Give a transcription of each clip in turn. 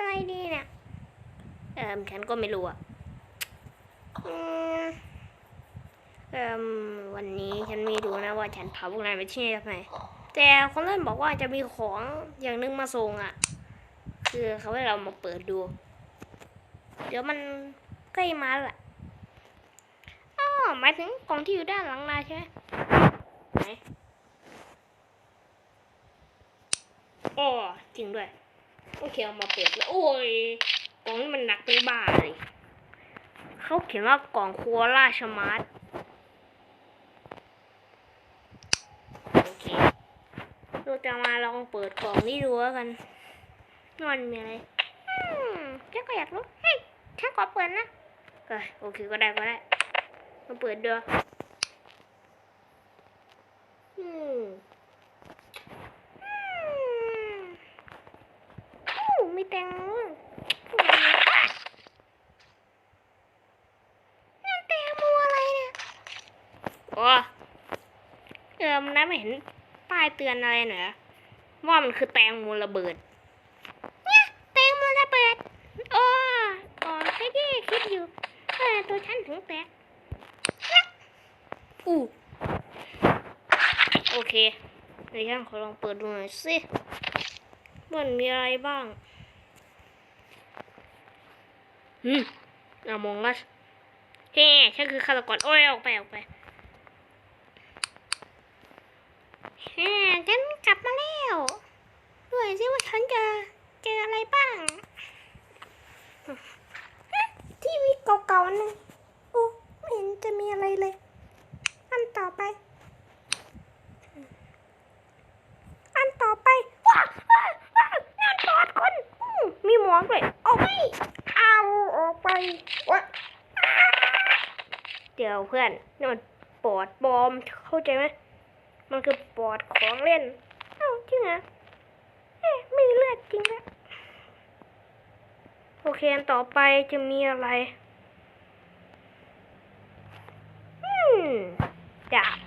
อะไรดีเนี่ย เออฉันก็ไม่รู้อะเออวันนี้ฉันไม่รู้นะว่าฉันพาพวกนายไปที่ไหนแต่คนเล่นบอกว่าจะมีของอย่างนึงมาส่งอะ คือเขาให้เรามาเปิดดู เดี๋ยวมันใกล้มาแล้วล่ะอ๋อหมายถึงกล่องที่อยู่ด้านหลังนายใช่ไหมไหนอ๋อจริงด้วย โอเคเอามาเปิดแล้วโอ้ยกล่องนี้มันหนักเป็นบ้าเลยเขาเขียนว่ากล่องครัวราชมาร์ทโอเคเราจะมาลองเปิดกล่องนี้ดูแล้วกันว่มันมีอะไรอืมฉันก็อยากรู้เฮ้ยฉันขอเปิดนะเออโอเคก็ได้ก็ได้มาเปิดดูอืมอืมอู้มี แตงโมนั่นแตงโมอะไรเนี่ยโอ้เออมันน่าไม่เห็นป้ายเตือนอะไรหน่อยเหรอว่ามันคือแตงโมระเบิดเนี่ยแตงโมระเบิดโอ้ก่อนแค่ที่คิดอยู่เออตัวฉันถึงแตกอู้โอเคเดี๋ยวฉันขอลองเปิดดูหน่อยสิมันมีอะไรบ้าง อืมอามองกัสเฮ้ฉันคือฆาตกรโอ้ยออกไปออกไปเฮ้ฉันกลับมาแล้วด้วยสิว่าฉันจะเจออะไรบ้าง ทีวีเก่าๆนึงโอ้ไม่เห็นจะมีอะไรเลย อันต่อไป อันต่อไปว้าวว้าวว้าวนั่นปอดคนอืมมีหมวกเลยเอาไปเอาออก ไปวะเดี๋ยวเพื่อนนี่มันปอดบอมเข้าใจไหมมันคือปอดของเล่น เอ้าจริงเหรอเอ๊ะไม่มีเลือดจริงนะโอเคอันต่อไปจะมีอะไรอืมดาบ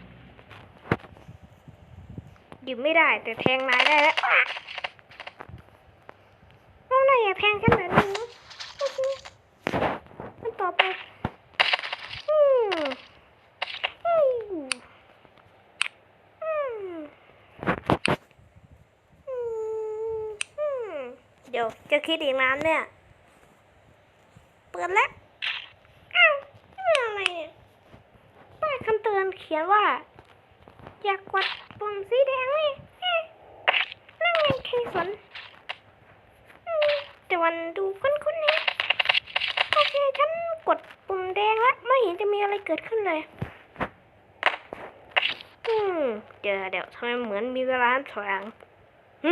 หยิบไม่ได้แต่แทงนายได้แล้วอะเอาหนอย่าแทงฉันแบบนี้นะโอเคอันต่อไป อืมอืมอืมอืมอืมเดี๋ยว จะคิดอีกนานเนี่ย เปิดแล้วอ้าวนี่มันอะไรเนี่ยป้ายคำเตือนเขียนว่า อยากกดปุ่มสีแดงนี่นั่นไงใครสนแต่วันดูคุ้นๆนี่โอเคฉันกดปุ่มแดงแล้วไม่เห็นจะมีอะไรเกิดขึ้นเลยอืมเดี๋ยวเดี๋ยวทำไมเหมือนมีเวลาถอยหลังหึ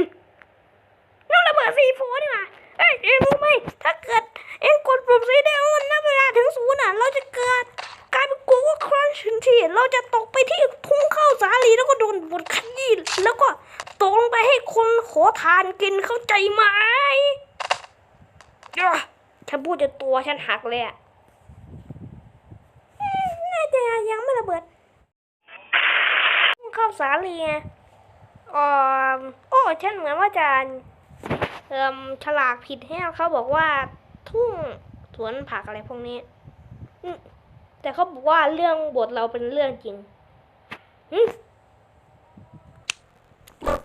ทันทีเราจะตกไปที่ทุ่งข้าวสาลีแล้วก็โดนบดขยี้แล้วก็ตกลงไปให้คนขอทานกินเข้าใจไหมเอ้อฉันพูดจนตัวฉันหักเลยอะอืมน่าจะยังไม่ระเบิดทุ่งข้าวสาลีไงอ๋อโอ้ฉันเหมือนว่าจะเอ่มฉลากผิดแฮะเขาบอกว่าทุ่งสวนผักอะไรพวกนี้อืม แต่เขาบอกว่าเรื่องบทเราเป็นเรื่องจริงอืม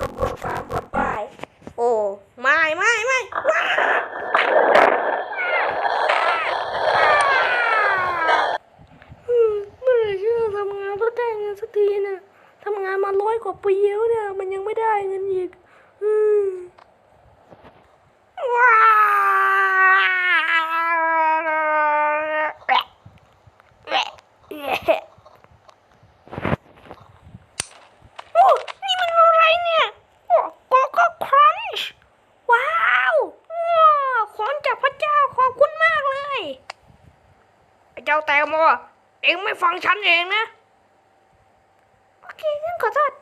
กระบวนการบทไปโอ้ไม่ไม่ไม่ว้าอืมเมื่อไหร่ที่จะทำงานแล้วได้เงินสักทีเนี่ยทำงานมาร้อยกว่าปีแล้วเนี่ยมันยังไม่ได้เงินอีก อืม ว้าวโอ้นี่มันอะไรเนี่ยโอ้โกโก้ครันช์ว้าวว้าวของจากพระเจ้าขอบคุณมากเลยไอ้ เจ้าแตงโมเองไม่ฟังฉันเองนะ โอเคงั้นขอโทษ